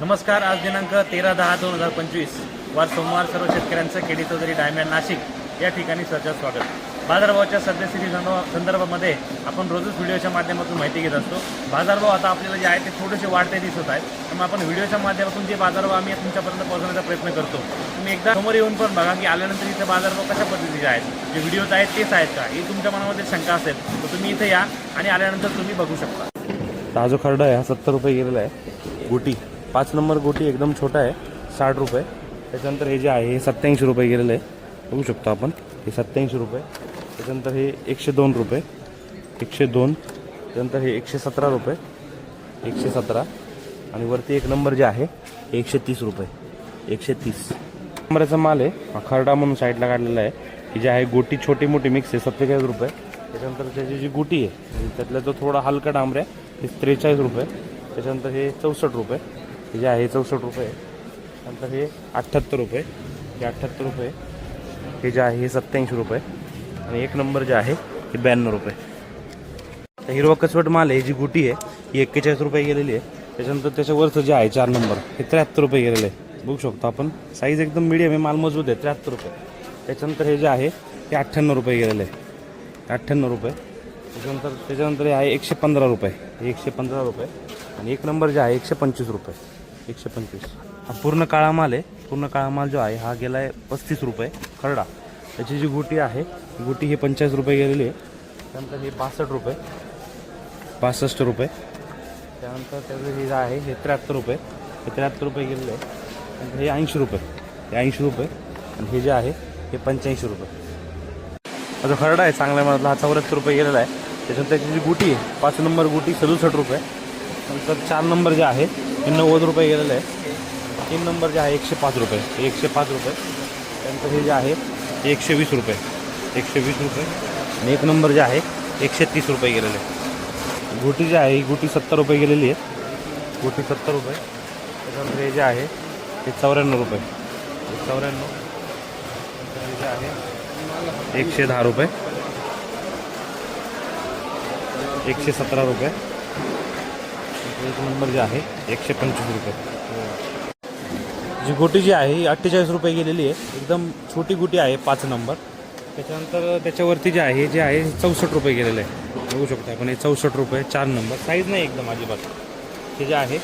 नमस्कार आज दिनांक तेरा दहा दोन हजार पंचवीस. वार सोमवार सर्व शेतकऱ्यांचं केडी चौधरी डायमंड नाशिक या ठिकाणी सरचं स्वागत. बाजारभावाच्या सद्यस्थिती संदर्भामध्ये आपण रोजच व्हिडिओच्या माध्यमातून माहिती घेत असतो. बाजारभाव आता आपल्याला जे आहे ते थोडेसे वाढते दिसत आहेत. त्यामुळे आपण व्हिडिओच्या माध्यमातून जे बाजारभाव आम्ही तुमच्यापर्यंत पोहोचवण्याचा प्रयत्न करतो तुम्ही एकदा समोर येऊन पण बघा की आल्यानंतर इथे बाजारभाव कशा पद्धतीचे आहेत. जे व्हिडिओज आहेत तेच आहेत का? ही तुमच्या मनामध्ये शंका असेल तर तुम्ही इथे या आणि आल्यानंतर तुम्ही बघू शकता. हा जो खरडा आहे हा सत्तर रुपये गेलेला आहे. गोटी. पाच नंबर गोटी एकदम छोटा आहे साठ रुपये. त्याच्यानंतर हे जे आहे हे सत्याऐंशी रुपये गेलेलं आहे. बघू शकतो आपण. हे सत्याऐंशी रुपये. त्याच्यानंतर हे एकशे दोन रुपये. एकशे दोन. त्यानंतर हे एकशे सतरा रुपये. एकशे सतरा. आणि वरती एक नंबर जे आहे हे एकशे तीस रुपये. एकशे तीस. नंबरचा माल आहे खरडा म्हणून साईडला काढलेला आहे. ही जे आहे गोटी छोटी मोठी मिक्स आहे सत्तेचाळीस रुपये. त्याच्यानंतर त्याची जी गोटी आहे त्यातला जो थोडा हलका डांबऱ्या हे त्रेचाळीस रुपये. त्याच्यानंतर हे चौसष्ट रुपये. हे जे आहे चौसष्ट रुपये. नंतर हे अठ्ठ्याहत्तर रुपये. हे अठ्ठ्याहत्तर रुपये. हे जे आहे हे सत्याऐंशी रुपये. आणि एक नंबर जे आहे हे ब्याण्णव रुपये. तर हिरवा कचवट माल आहे ही जी गुटी आहे ही एक्केचाळीस रुपये गेलेली आहे. त्याच्यानंतर त्याच्यावरचं जे आहे चार नंबर हे त्र्याहत्तर रुपये गेलेलं आहे. बघू शकतो आपण साईज एकदम मिडियम आहे माल मजबूत आहे त्र्याहत्तर रुपये. त्याच्यानंतर हे जे आहे हे अठ्ठ्याण्णव रुपये गेलेलं आहे. अठ्ठ्याण्णव रुपये. त्याच्यानंतर त्याच्यानंतर हे आहे एकशे पंधरा रुपये. हे एकशे पंधरा रुपये. आणि एक नंबर जे आहे एकशे पंचवीस रुपये. एकशे पंचवीस. हा पूर्ण काळा माल आहे. पूर्ण काळा माल जो आहे हा गेला आहे पस्तीस रुपये. खरडा. त्याची जी गुटी आहे गुटी ही पंचेचाळीस रुपये गेलेली आहे. त्यानंतर हे पासष्ट रुपये. पासष्ट रुपये. त्यानंतर त्याचं हे जे आहे हे त्र्याहत्तर रुपये. हे त्र्याहत्तर रुपये गेलेलं आहे. हे ऐंशी रुपये. हे ऐंशी रुपये. आणि हे जे आहे हे पंच्याऐंशी रुपये. हा जो खरडा आहे चांगल्या मधला हा चौऱ्याहत्तर रुपये गेलेला आहे. त्याच्यानंतर त्याची जी गुटी आहे पाच नंबर गुटी सदुसष्ट रुपये. नंतर चार नंबर जे आहे हे नव्वद रुपये गेलेलं आहे तीन नंबर जे आहे एकशे पाच रुपये. एकशे पाच रुपये. त्यानंतर हे जे आहे एकशे वीस रुपये. एकशे वीस रुपये. आणि एक नंबर जे आहे एकशे तीस रुपये गेलेले आहे गुटी जी आहे ही गुटी सत्तर रुपये गेलेली आहे. गुटी सत्तर रुपये. त्याच्यानंतर हे जे आहे हे चौऱ्याण्णव रुपये. चौऱ्याण्णव. हे जे आहे एकशे दहा रुपये. एकशे सतरा रुपये. एक नंबर जे आहे एकशे पंचवीस रुपये. जी गोटी जी आहे ही अठ्ठेचाळीस रुपये गेलेली आहे. एकदम छोटी गोटी आहे पाच नंबर. त्याच्यानंतर त्याच्यावरती जे आहे जे आहे चौसष्ट रुपये गेलेलं आहे. बघू शकता आपण हे चौसष्ट रुपये चार नंबर. साईज नाही एकदम अजिबात. हे जे आहे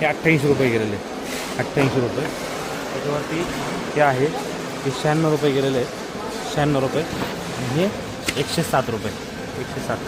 हे अठ्ठ्याऐंशी रुपये गेलेले आहे. अठ्ठ्याऐंशी रुपये. त्याच्यावरती हे आहे हे शहाण्णव रुपये गेलेले आहे. शहाण्णव रुपये. आणि हे एकशे सात रुपये. एकशे सात.